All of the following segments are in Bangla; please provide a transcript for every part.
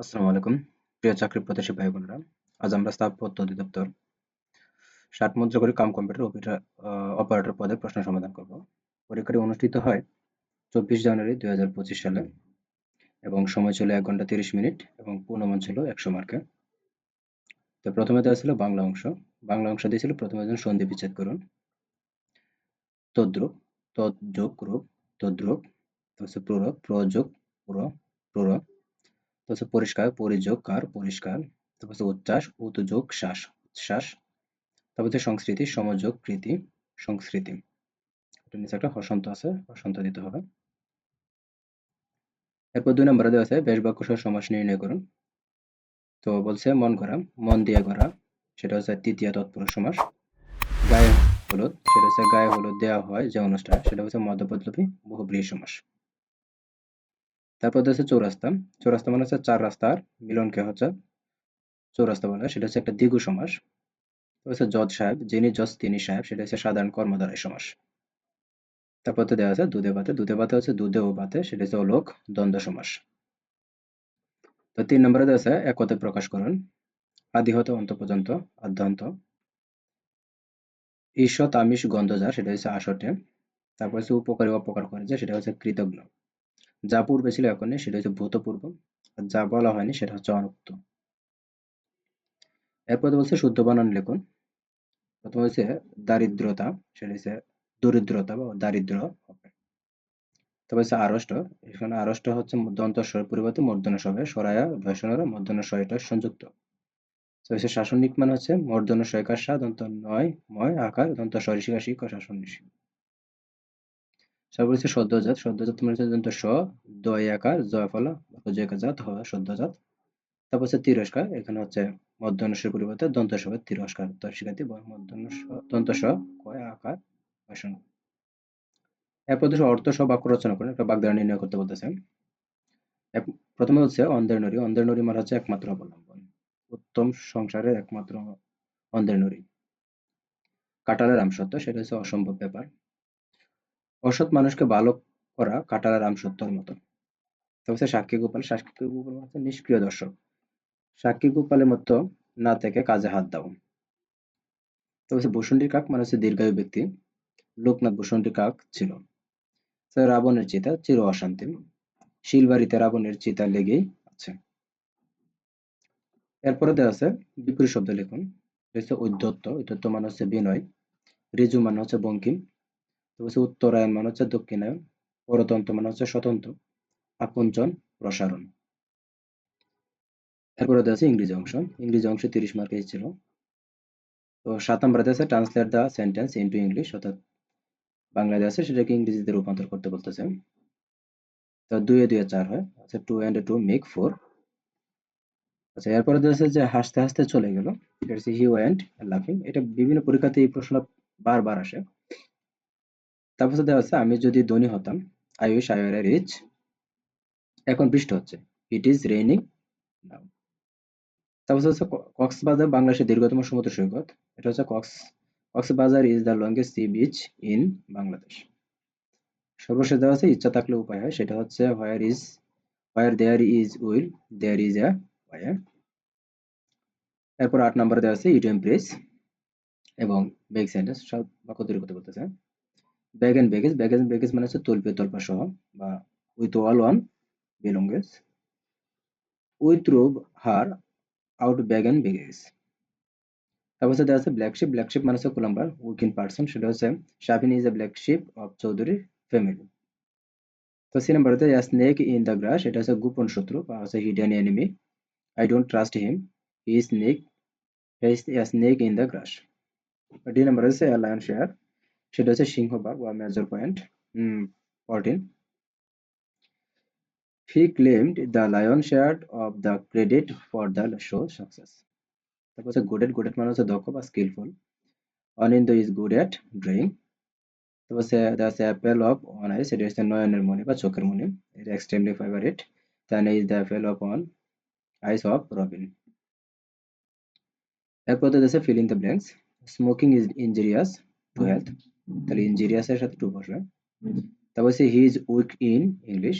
আসসালামু আলাইকুম। প্রিয় চাকরি প্রত্যাশী ভাই বোনেরা, আজ আমরা স্থাপত্য অধিদপ্তর ষাট মুদ্রা করে কাম কম্পিউটার অপারেটর পদে প্রশ্ন সমাধান করব। পরীক্ষাটি অনুষ্ঠিত হয় চব্বিশ জানুয়ারি দুই হাজার পঁচিশ সালে এবং সময় ছিল এক ঘণ্টা তিরিশ মিনিট এবং পূর্ণমান ছিল একশো মার্কে। তো প্রথমে দেওয়া ছিল বাংলা অংশ। বাংলা অংশ দিয়েছিল প্রথমে যেন সন্ধি বিচ্ছেদ করুন। তদ্রুপ, তদ্যোগ, রূপ, তদ্রুপ, তারপর প্ররোপ, প্রযোগ পুরো প্ররোপ। হচ্ছে পরিষ্কার, পরিযোগ কার? পরিষ্কার। তারপর হচ্ছে উচ্ছ্বাস উৎযোগ শ্বাস, উচ্ছ্বাস। তারপর হচ্ছে সংস্কৃতি, সমযোগ, কৃতি, সংস্কৃতি। নিচে একটা হসন্ত আছে হসন্ত দিতে হবে। এরপর দুই নম্বরে দেওয়া আছে বেশ বাক্য সহ সমাস নির্ণয় করুন। তো বলছে মন করা মন দিয়ে করা সেটা হচ্ছে তৃতীয় তৎপুরুষ সমাস। গায়ে হলুদ, সেটা হচ্ছে গায়ে হলুদ দেওয়া হয় যে অনুষ্ঠান, সেটা হচ্ছে মধ্যপদলোপী, বহুব্রীহি সমাস। তারপর হচ্ছে চৌরাস্তা। চৌরাস্তা মানে হচ্ছে চার রাস্তার মিলনকে হচ্ছে চৌরাস্তা বলে। সেটা হচ্ছে একটা দ্বিগু সমাস। হচ্ছে জজ সাহেব, যিনি জজ, তিনি সাহেব, সেটা হচ্ছে সাধারণ কর্মধারয় সমাস। তারপর তো দেওয়া আছে দুধে ভাতে। দুধে ভাতে হচ্ছে দুধে ও ভাতে, সেটা হচ্ছে অলোক, দ্বন্দ্ব সমাস। তো তিন নম্বরে দেওয়া আছে একতে প্রকাশ করুন আদি হতে অন্ত পর্যন্ত আদ্যান্ত। ঈশ্বর তামিষ যা সেটা হচ্ছে আসটে। তারপর হচ্ছে উপকারী অপকার করে যে, সেটা হচ্ছে কৃতজ্ঞ যা পূর্বে ছিল এখন সেটা হচ্ছে ভূতপূর্ব। আর যা বলা হয়নি, সেটা হচ্ছে অনুক্ত। এরপর বলছে শুদ্ধ বানান লিখুন। প্রথম হচ্ছে দারিদ্রতা, সেটা হচ্ছে দরিদ্রতা বা দারিদ্র তবে হচ্ছে আরষ্ট এখানে আরষ্ট হচ্ছে দন্ত স্বর পরিবর্তে মর্দন হবে সরায়া ভেষণরা মর্দন এটা সংযুক্ত। তো হচ্ছে শাসনিক মানে হচ্ছে মর্দন সয়কার সা দন্ত নয়, ময়, আকার দন্ত সরিষিকা শিক শাসন তারপর হচ্ছে সদ্যজাত সদ্যজাত মানে হচ্ছে স দয় আকার জয় ফলা জয়কা জাত হয় সদ্যজাত তারপর হচ্ছে তিরস্কার, এখানে হচ্ছে মধ্যাহ্নসের পরিবর্তে দন্ত সবে তিরস্কার শিক্ষার্থী দন্ত স কয় আকার ভাষণ এরপর হচ্ছে অর্থ সহ বাক্য রচনা করেন, একটা বাগদারা নির্ণয় করতে বলতেছেন। প্রথমে হচ্ছে অন্ধের নরী অন্ধের নরী মানে হচ্ছে একমাত্র অবলম্বন। উত্তম সংসারের একমাত্র অন্ধের নরী। কাটালের আমসত্ব সেটা হচ্ছে অসম্ভব ব্যাপার। অসৎ মানুষকে ভালো করা কাটার রাম সত্যর মতো হচ্ছে সাক্ষী গোপাল সাক্ষী গোপাল হচ্ছে নিষ্ক্রিয় দর্শক। সাক্ষী গোপালের মতো না থেকে কাজে হাত দাও। তো হচ্ছে কাক মানে হচ্ছে দীর্ঘায়ু ব্যক্তি। লোকনাথ বসুন্ডী কাক ছিল। রাবণের চিতা, চির অশান্তি। শিলবাড়িতে রাবণের চিতা লেগেই আছে। এরপরে দেওয়া আছে বিপরীত শব্দ লিখুন। হচ্ছে ঔদ্ধত্য মানে হচ্ছে বিনয়। ঋজু মানে হচ্ছে বঙ্কিম। হচ্ছে উত্তরায়ণ মানে হচ্ছে দক্ষিণায়ন পরতন্ত্র মানে হচ্ছে স্বতন্ত্র আকুঞ্চন প্রসারণ। এরপরে আছে ইংরেজি অংশ। ইংরেজি অংশ তিরিশ মার্ক ছিল তো সাত আছে translate the sentence into English অর্থাৎ বাংলায় আছে সেটাকে ইংরেজিতে রূপান্তর করতে বলতেছে। তো দুয়ে দুয়ে চার হয়। আচ্ছা two and two make four আচ্ছা এরপরে আছে যে হাসতে হাসতে চলে গেল। এটা হচ্ছে হি ওয়েন্ট লাফিং এটা বিভিন্ন পরীক্ষাতে এই প্রশ্নটা বারবার আসে। তারপর দেওয়া আছে, আমি যদি ধনী হতাম I wish I are rich এখন বৃষ্টি হচ্ছে ইট ইজ রেইনিং তারপর হচ্ছে কক্সবাজার বাংলাদেশের দীর্ঘতম সমুদ্র সৈকত, এটা হচ্ছে Cox's, Cox's Bazar is the longest sea beach in Bangladesh. সর্বশেষ দেওয়া আছে, ইচ্ছা থাকলে উপায় হয়, সেটা হচ্ছে where is where there is will there is a way এরপর আট নম্বরে দেওয়া আছে ইডিয়াম প্রেস এবং বেগ সেন্টেন্স সব বাক্য তৈরি করতে বলতেছে। Bag and baggage bag and baggage মানে হচ্ছে তলপে তলপা সহ বা with all one belongings with rub her out bag and baggage তারপর হচ্ছে আছে ব্ল্যাক শিপ ব্ল্যাক শিপ মানে হচ্ছে কোলাম্বার উইকিন পার্সন সেটা হচ্ছে Shafin is a black sheep of Chowdhury family তো সি নাম্বারতে স্নেক ইন দ্য গ্রাস এটা হচ্ছে গোপন শত্রু বা হচ্ছে hidden enemy I don't trust him he snake snake in the grass D number হচ্ছে লায়ন শেয়ার সেটা হচ্ছে সিংহভাগ বা major point fourteen he claimed the lion share of the credit for the show success তারপর হচ্ছে গুড এট গুড এট মানে হচ্ছে দক্ষ বা skillful Aninda is good at drawing তারপর হচ্ছে the apple of on eye সেটা হচ্ছে নয়নের মণি বা চোখের মণি। এটা extremely favourite then is the apple of on eyes of Robin এরপর হচ্ছে fill in the blanks smoking is injurious to health তাহলে ইঞ্জিরিয়াসের সাথে টু বসবে। তারপর হচ্ছে he is weak in English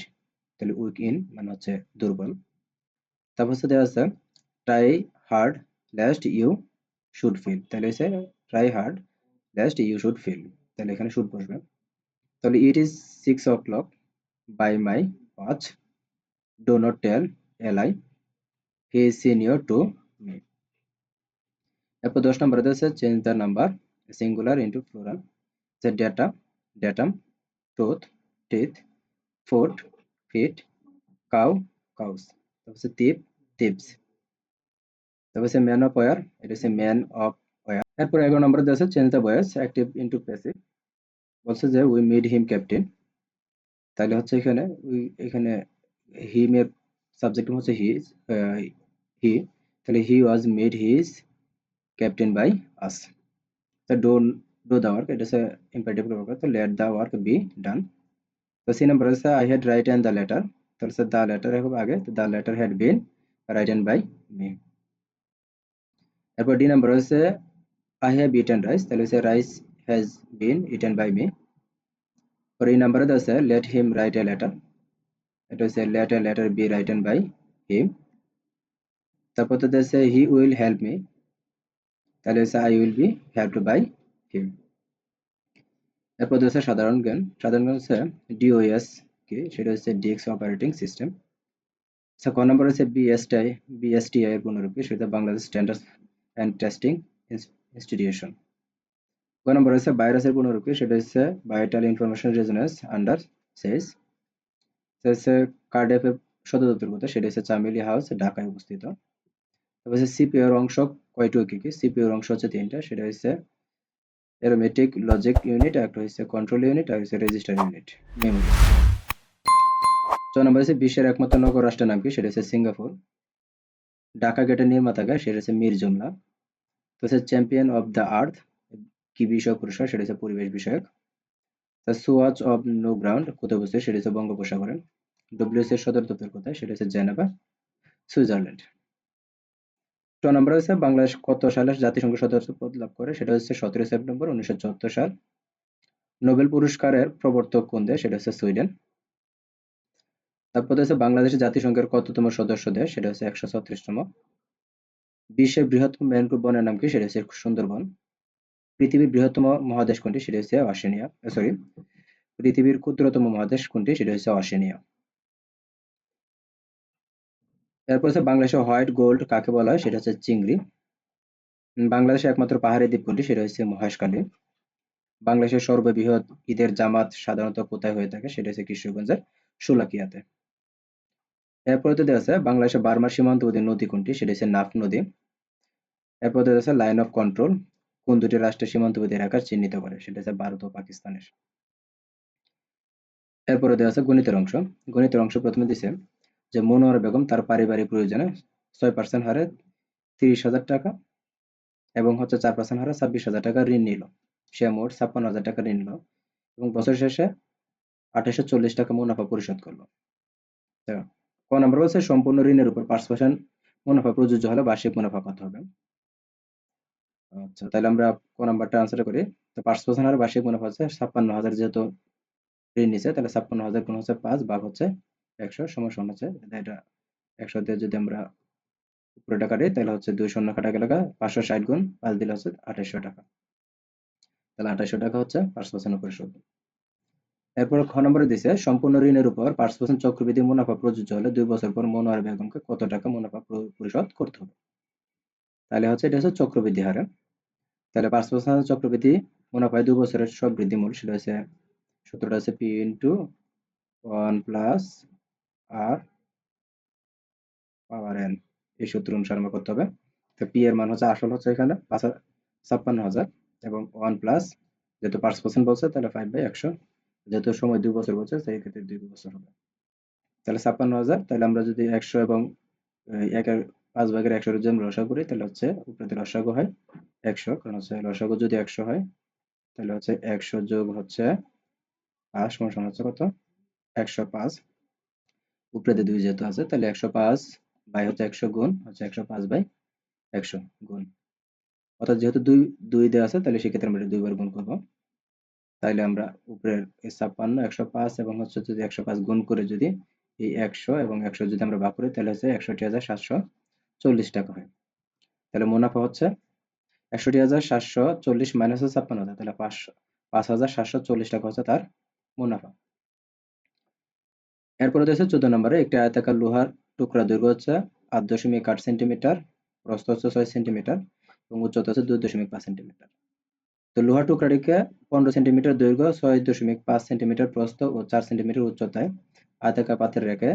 তাহলে উইক ইন মানে হচ্ছে দুর্বল। তারপর হচ্ছে দেওয়া আছে try hard lest you should fail তাহলে হচ্ছে try hard lest you should fail তাহলে এখানে শুড বসবে। তাহলে it is six o'clock by my watch do not tell a lie he is senior to me এরপর দশ নম্বরে আছে change the number singular into plural যে data datum tooth teeth foot feet cow cows তারপর হচ্ছে টিপ টিপস তারপর হচ্ছে ম্যান অফ ওয়ার এটা হচ্ছে ম্যান অফ ওয়ার এরপর এগারো নম্বরে আছে change the voice active into passive বলছে যে উই মেড হিম ক্যাপ্টেন তাহলে হচ্ছে এখানে উই এখানে হিম এর সাবজেক্ট হচ্ছে হি হি তাহলে he was made his captain by us তো ডো ডো দ্য ওয়ার্ক এটা হচ্ছে ইম্পারেটিভ প্রকার তো let the work be done তো সি নাম্বার হচ্ছে I had write and the letter তাহলে হচ্ছে দ্য লেটার হবে আগে তো the letter had been written by me এরপর ডি নাম্বার হচ্ছে আই হ্যাভ ইটেন রাইস তাহলে হচ্ছে rice has been eaten by me পর এই নাম্বারে আছে let him write a letter এটা হচ্ছে let a letter be written by him তারপর তো আছে হি উইল হেল্প মি তাহলে হচ্ছে I will be helped by him এরপর হচ্ছে সাধারণ জ্ঞান সাধারণ জ্ঞান হচ্ছে ডিওএস কি? সেটা হচ্ছে ডিএক্স অপারেটিং সিস্টেম আচ্ছা ক নম্বর হচ্ছে বিএসটিআই বিএসটিআই এর পুনরূপী সেটা Bangladesh standard and testing institution ক নম্বর হচ্ছে ভাইরাসের পুনরূপী সেটা হচ্ছে vital information resources under seize হচ্ছে কার্ডেফের সদর দপ্তর কোথায় সেটা হচ্ছে চামেলি হাউস ঢাকায় অবস্থিত। তারপর হচ্ছে সিপিও এর অংশ কয়টি কি? কি সিপিও এর অংশ হচ্ছে তিনটা, সেটা হচ্ছে অ্যারোমেটিক লজিক ইউনিট একটা হচ্ছে কন্ট্রোল ইউনিট আর হচ্ছে রেজিস্টার ইউনিট মেমোরি ছ নম্বর হচ্ছে বিশ্বের একমাত্র নগর রাষ্ট্রের নাম কি? সেটা হচ্ছে সিঙ্গাপুর। ঢাকা গেটের নির্মাতাকে সেটা হচ্ছে মীর জুমলা। তো হচ্ছে চ্যাম্পিয়ন অফ দ্য আর্থ কি বিষয় পুরস্কার? সেটা হচ্ছে পরিবেশ বিষয়ক। সুয়াচ অফ নো গ্রাউন্ড, কোথায় অবস্থিত? সেটা হচ্ছে বঙ্গোপসাগরে। ডব্লিউএস এর সদর দপ্তর কোথায়? সেটা হচ্ছে জেনেভা, সুইজারল্যান্ড। ছ নম্বর হচ্ছে বাংলাদেশ কত সালে জাতিসংঘ সদস্য পদ লাভ করে? সেটা হচ্ছে সতেরো সেপ্টেম্বর উনিশশো চুয়াত্তর সাল। নোবেল পুরস্কারের প্রবর্তক কোন দেশ? সেটা হচ্ছে সুইডেন। তারপর হচ্ছে বাংলাদেশ জাতিসংঘের কততম সদস্য দেশ? সেটা হচ্ছে একশো ছত্রিশতম। বিশ্বের বৃহত্তম ম্যানগ্রোভ বনের নাম কি? সেটা হচ্ছে সুন্দরবন। পৃথিবীর বৃহত্তম মহাদেশ কোনটি? সেটা হচ্ছে অস্ট্রেলিয়া সরি, পৃথিবীর ক্ষুদ্রতম মহাদেশ কোনটি? সেটা হচ্ছে অস্ট্রেলিয়া এরপর হচ্ছে বাংলাদেশে হোয়াইট গোল্ড কাকে বলা হয়? সেটা হচ্ছে চিংড়ি। বাংলাদেশের একমাত্র পাহাড়ি দ্বীপ সেটা হচ্ছে মহেশখালী। বাংলাদেশের সর্ববৃহৎ ঈদের জামাত সাধারণত কোথায় হয়ে থাকে? সেটা হচ্ছে কিশোরগঞ্জের শোলাকিয়াতে। এরপরে তো দেওয়া আছে বাংলাদেশের বার্মার সীমান্তবর্তী নদী কোনটি? সেটা হচ্ছে নাফ নদী। এরপর দেওয়া আছে, লাইন অফ কন্ট্রোল। কোন দুটি রাষ্ট্রের সীমান্তবর্তী এলাকা চিহ্নিত করে? সেটা হচ্ছে ভারত ও পাকিস্তানের। এরপরে দেওয়া আছে গণিতের অংশ। গণিতের অংশ প্রথমে দিছে। যে মনোয়ার বেগম তার পারিবারিক প্রয়োজনে ছয় পার্সেন্ট হারে তিরিশ হাজার টাকা এবং হচ্ছে চার পার্সেন্ট হারে ছাব্বিশ হাজার টাকা ঋণ নিল। সে মোট ছাপ্পান্ন হাজার টাকা ঋণ নিল এবং বছর শেষে আঠাশশো চল্লিশ টাকা মুনাফা পরিশোধ করল। ক নম্বর বলছে, সম্পূর্ণ ঋণের উপর পাঁচ পার্সেন্ট মুনাফা প্রযোজ্য হলে বার্ষিক মুনাফা কত হবে? আচ্ছা তাহলে আমরা ক নাম্বারটা আনসার করি। তো পাঁচ পার্সেন্ট হারে বার্ষিক মুনাফা হচ্ছে ছাপ্পান্ন হাজার যেহেতু ঋণ নিচ্ছে তাহলে ছাপ্পান্ন হাজার গুণ হচ্ছে পাঁচ, ভাগ হচ্ছে একশো সময় শূন্য হচ্ছে এটা একশো দিয়ে যদি আমরা তাহলে হচ্ছে দুই শূন্য কাটা পাঁচশো ষাট গুণ পাঁচ দিলে হচ্ছে আঠাশশো টাকা। তাহলে আঠাশশো টাকা হচ্ছে পাঁচ পার্সেন্ট উপরে এরপর খ নম্বরে দিছে, সম্পূর্ণ ঋণের উপর পাঁচ পার্সেন্ট চক্রবৃদ্ধি মুনাফা প্রযোজ্য হলে দুই বছর পর মনোয়ার বেগমকে কত টাকা মুনাফা পরিশোধ করতে হবে? তাহলে হচ্ছে এটা হচ্ছে চক্রবৃদ্ধি হারে। তাহলে পাঁচ পার্সেন্ট চক্রবৃদ্ধি মুনাফায় দুই বছরের সব বৃদ্ধি মূল সেটা হচ্ছে সূত্রটা হচ্ছে P into one plus R power N, এই সূত্র অনুসারে আমরা করতে হবে। তো পি এর মান হচ্ছে আসল হচ্ছে এখানে পাঁচ ছাপ্পান্ন হাজার এবং ওয়ান প্লাস যেহেতু পাঁচ পার্সেন্ট বলছে, তাহলে ফাইভ বাই একশো। যেহেতু সময় দুই বছর বলছে, সেই ক্ষেত্রে দুই বছর হবে। তাহলে ছাপ্পান্ন হাজার, তাহলে আমরা যদি একশো এবং একের পাঁচ ভাগের একশো যদি আমরা রসাগু করি, তাহলে হচ্ছে উপরে রসাগু হয় একশো, কারণ হচ্ছে রসাগু যদি একশো হয়, তাহলে হচ্ছে একশো যোগ হচ্ছে পাঁচ সমান হচ্ছে কত? একশো পাঁচ। উপরে দুই যেহেতু আছে, তাহলে একশো পাঁচ বাই হচ্ছে একশো গুণ, হচ্ছে একশো পাঁচ বাই একশো গুণ। অর্থাৎ যেহেতু দুই দুই দেওয়া আছে, তাহলে সেক্ষেত্রে আমরা দুইবার গুণ করব। তাহলে আমরা উপরের ছাপ্পান্ন, একশো পাঁচ এবং হচ্ছে যদি একশো পাঁচ গুণ করে যদি এই একশো এবং একশো যদি আমরা ভাগ করি, তাহলে হচ্ছে একষট্টি হাজার সাতশো চল্লিশ টাকা হয়। তাহলে মুনাফা হচ্ছে একষট্টি হাজার সাতশো চল্লিশ মাইনাস হচ্ছে ছাপ্পান্ন হাজার তাহলে পাঁচশো, পাঁচ হাজার সাতশো চল্লিশ টাকা হচ্ছে তার মুনাফা। এরপরে হচ্ছে চোদ্দ নম্বরে একটি আয়তাকার লোহার টুকরা দৈর্ঘ্য হচ্ছে আট দশমিক আট সেন্টিমিটার, প্রস্থ হচ্ছে ছয় সেন্টিমিটার এবং উচ্চতা হচ্ছে দুই দশমিক পাঁচ সেন্টিমিটার। তো লোহার টুকরাটিকে পনেরো সেন্টিমিটার দৈর্ঘ্য, ছয় দশমিক পাঁচ সেন্টিমিটার প্রস্থ ও চার সেন্টিমিটার উচ্চতায় আয়তাকার পাত্রে রেখে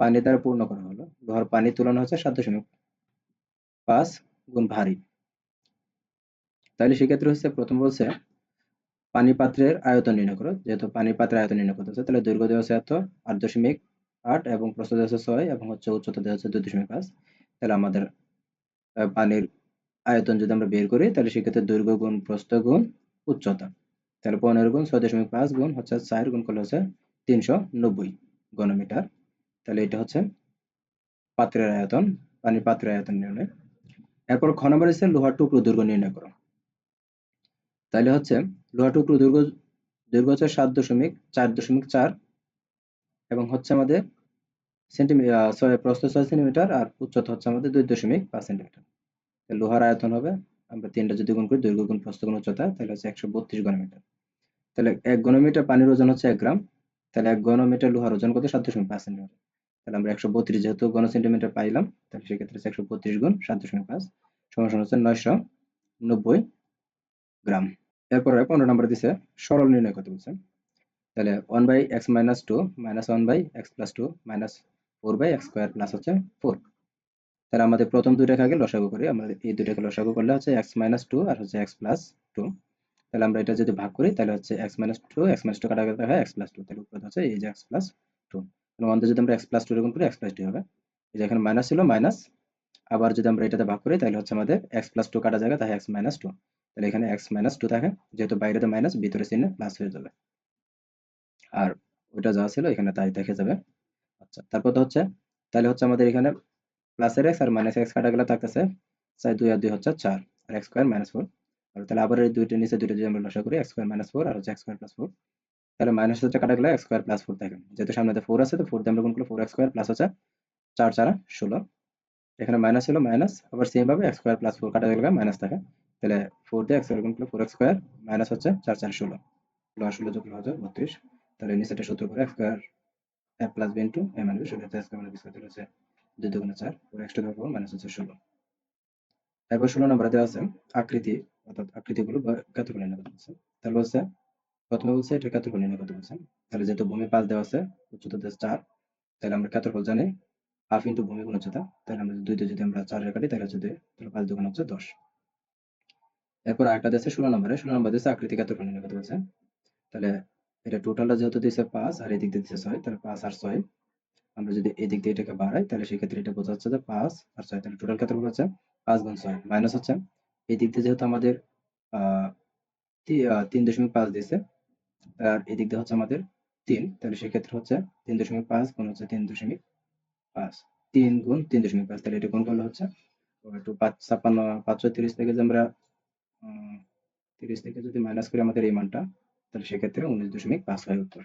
পানি দ্বারা পূর্ণ করা হলো। লোহার পানির তুলনা হচ্ছে সাত দশমিক পাঁচ গুণ ভারী। তাহলে সেক্ষেত্রে হচ্ছে প্রথম বলছে পানি পাত্রের আয়তন নির্ণয় করো। যেহেতু পানি পাত্রের আয়তন নির্ণয় করতে হচ্ছে, তাহলে দৈর্ঘ্য দেওয়া হচ্ছে এত, আট দশমিক আট এবং দেওয়া হচ্ছে ছয় এবং হচ্ছে উচ্চতা দেওয়া হচ্ছে দুই দশমিক পাঁচ। তাহলে আমাদের পানির আয়তন যদি আমরা বের করি, তাহলে সেক্ষেত্রে দৈর্ঘ্য গুণ প্রস্থ গুণ উচ্চতা। তাহলে পনেরো গুণ ছয় দশমিক পাঁচ গুণ হচ্ছে চার, গুণ করলে হচ্ছে তিনশো নব্বই ঘনমিটার। তাহলে এটা হচ্ছে পাত্রের আয়তন পানির পাত্রের আয়তন নির্ণয়। এরপর হচ্ছে লোহার টুকরো দৈর্ঘ্য নির্ণয় করো। তাহলে হচ্ছে লোহার টুকরো দৈর্ঘ্য দৈর্ঘ্য হচ্ছে সাত দশমিক চার দশমিক চার এবং হচ্ছে আমাদের সেন্টিমিটার ছয় প্রস্থ ছয় সেন্টিমিটার আর উচ্চতা হচ্ছে আমাদের দুই দশমিক পাঁচ সেন্টিমিটার। লোহার আয়তন হবে, আমরা তিনটা যদি গুণ করি, দৈর্ঘ্য গুণ প্রস্থ গুণ উচ্চতা, তাহলে হচ্ছে একশো বত্রিশ ঘনমিটার। তাহলে এক ঘনমিটার পানির ওজন হচ্ছে এক গ্রাম, তাহলে এক ঘনমিটার লোহার ওজন কত? সাত দশমিক পাঁচ সেন্টিমিটার। তাহলে আমরা একশো বত্রিশ যেহেতু ঘন সেন্টিমিটার পাইলাম, তাহলে সেক্ষেত্রে একশো বত্রিশ গুণ সাত দশমিক পাঁচ সমান হচ্ছে নয়শো নব্বই গ্রাম। এরপরে পনেরো নম্বর দিছে সরল নির্ণয় করতে বলছে তাহলে one by X minus two minus one by X plus two minus four by X square plus হচ্ছে ফোর তাহলে আমাদের প্রথম দুইটাকে লসাগু করি, আমরা এই দুইটাকে লসাগু করলে হচ্ছে এক্স মাইনাস টু আর হচ্ছে এক্স প্লাস টু তাহলে আমরা এটা যদি ভাগ করি, তাহলে হচ্ছে X minus two X minus two কাটা কাটা হয় এক্স প্লাস টু তাহলে উপরে হচ্ছে এই যে এক্স প্লাস টু ওয়ানতে যদি আমরা এক্স প্লাস টু গুণ করি এক্স প্লাস টু হবে। এই যে এখানে মাইনাস ছিল মাইনাস আবার যদি আমরা এটাতে ভাগ করি, তাহলে হচ্ছে আমাদের এক্স প্লাস টু কাটা জায়গা, তাহলে এক্স মাইনাস টু তাহলে এখানে এক্স মাইনাস টু থাকে, যেহেতু বাইরেতে মাইনাস ভিতরে চিহ্নে প্লাস হয়ে যাবে। আর ওইটা যা ছিল এখানে তাই দেখে যাবে। আচ্ছা তারপর তো হচ্ছে, তাহলে হচ্ছে আমাদের এখানে প্লাসের এক্স আর মাইনাস এক্স কাটা গেলে থাকতেছে চাই দুই আর দুই হচ্ছে চার, আর এক্স স্কোয়ার মাইনাস ফোর আর তাহলে আবার এই দুইটা নিচে দুইটা যদি আমরা লসা করি এক্স স্কোয়ার মাইনাস ফোর আর হচ্ছে এক্স স্কোয়ার প্লাস ফোর তাহলে মাইনাস হচ্ছে কাটা গেলে এক্স স্কোয়ার প্লাস ফোর থাকে যেহেতু সামনে ফোর আছে, তো ফোর দিয়ে আমরা গুণ করলে ফোর এক্স স্কোয়ার প্লাস হচ্ছে চার চার, ষোলো। এখানে মাইনাস ছিল মাইনাস আবার সেম ভাবে এক্স স্কোয়ার প্লাস ফোর কাটা গেলে মাইনাস থাকে। তাহলে ফোর দিয়ে এক্স স্কোয়ার গুণ করলে ফোর এক্স স্কোয়ার মাইনাস হচ্ছে চার চার ষোলো। ষোলো ষোলো যোগ হচ্ছে বত্রিশ। তাহলে নিচেটা সূত্র করে এক্স স্কোয়ার প্লাস ষোলো স্কোয়ার স্কোয়ার হচ্ছে দুই দুগুণে চার। ফোর এক্স টু মাইনাস হচ্ছে ষোলো। তারপর ষোলো নম্বরে দেওয়া আছে আকৃতি, অর্থাৎ আকৃতিগুলো ক্ষেত্রফল বলছে। তাহলে বলছে, প্রথমে বলছে এটা বলছে। তাহলে যেহেতু ভূমি পাঁচ দেওয়া আছে, উচ্চতা চার, তাহলে আমরা ক্ষেত্রফল জানি হাফ ইন্টু ভূমি গুণ উচ্চতা। তাহলে আমরা দুই দিয়ে যদি আমরা চার কাটি তাহলে হচ্ছে দুই, তাহলে পাঁচ দুগুণ হচ্ছে দশ। এরপর আরেকটা দিয়েছে, ষোলো নম্বরে। ষোলো নম্বর দিয়েছে আকৃতি ক্ষেত্রফল নির্ণয় বলছে তাহলে এটা টোটালটা যেহেতু দিয়েছে পাঁচ, আর এদিক দিয়ে দিয়েছে ছয়, তাহলে পাঁচ আর ছয়। আমরা যদি এদিক দিয়ে এটাকে বাড়াই, তাহলে সেক্ষেত্রে এটা বোঝা যাচ্ছে যে পাঁচ আর ছয়, তাহলে টোটাল ক্ষেত্রফল হচ্ছে? পাঁচ গুণ ছয় মাইনাস হচ্ছে। এই দিক দিয়ে যেহেতু আমাদের তিন দশমিক পাঁচ দিয়েছে, আর এদিক দিয়ে হচ্ছে আমাদের তিন, তাহলে সেক্ষেত্রে হচ্ছে তিন দশমিক পাঁচ গুণ হচ্ছে তিন দশমিক পাঁচ। তিন গুণ তিন দশমিক পাঁচ, তাহলে এটা গুণ করলে হচ্ছে একটু পাঁচ, ছাপ্পান্ন, পাঁচশো তিরিশ থেকে যে আমরা তিরিশ থেকে যদি মাইনাস করি আমাদের এই মানটা, তাহলে সেক্ষেত্রে উনিশ দশমিক পাঁচ হয় উত্তর।